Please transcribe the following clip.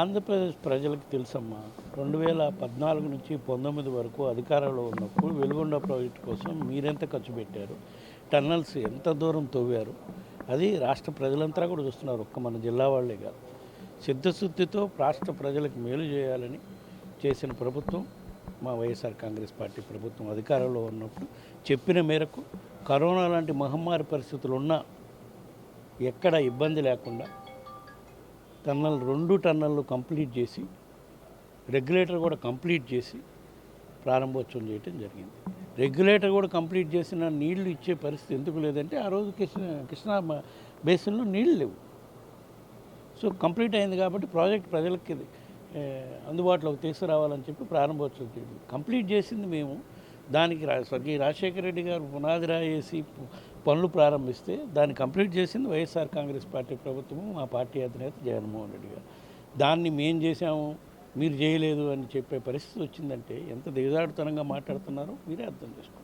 ఆంధ్రప్రదేశ్ ప్రజలకు తెలుసమ్మా రెండు వేల పద్నాలుగు నుంచి పంతొమ్మిది వరకు అధికారంలో ఉన్నప్పుడు వెలుగొండ ప్రాజెక్టు కోసం మీరెంత ఖర్చు పెట్టారు? టన్నల్స్ ఎంత దూరం తవ్వారు? అది రాష్ట్ర ప్రజలంతా కూడా చూస్తున్నారు ఒక్క మన జిల్లా వాళ్ళే కాదు. సిద్ధశుద్ధితో రాష్ట్ర ప్రజలకు మేలు చేయాలని చేసిన ప్రభుత్వం మా వైఎస్ఆర్ కాంగ్రెస్ పార్టీ ప్రభుత్వం అధికారంలో ఉన్నప్పుడు చెప్పిన మేరకు కరోనా లాంటి మహమ్మారి పరిస్థితులు ఉన్నా ఎక్కడ ఇబ్బంది లేకుండా టన్నల్ రెండు టన్నల్లు కంప్లీట్ చేసి రెగ్యులేటర్ కూడా కంప్లీట్ చేసి ప్రారంభోత్సవం చేయటం జరిగింది. రెగ్యులేటర్ కూడా కంప్లీట్ చేసిన నీళ్ళు ఇచ్చే పరిస్థితి ఎందుకు లేదంటే ఆ రోజు కృష్ణ కృష్ణా బేసిన్లో నీళ్ళు లేవు. సో కంప్లీట్ అయింది కాబట్టి ప్రాజెక్ట్ ప్రజలకి అందుబాటులోకి తీసుకురావాలని చెప్పి ప్రారంభోత్సవం చేయడం. కంప్లీట్ చేసింది మేము. దానికి రా స్వర్గీయ రాజశేఖర రెడ్డి గారు పునాది రాయేసి పనులు ప్రారంభిస్తే దాన్ని కంప్లీట్ చేసింది వైఎస్ఆర్ కాంగ్రెస్ పార్టీ ప్రభుత్వము మా పార్టీ అధినేత జగన్మోహన్ రెడ్డి గారు. దాన్ని మేం చేశాము మీరు చేయలేదు అని చెప్పే పరిస్థితి వచ్చిందంటే ఎంత దిగజాడుతనంగా మాట్లాడుతున్నారో మీరే అర్థం చేసుకోండి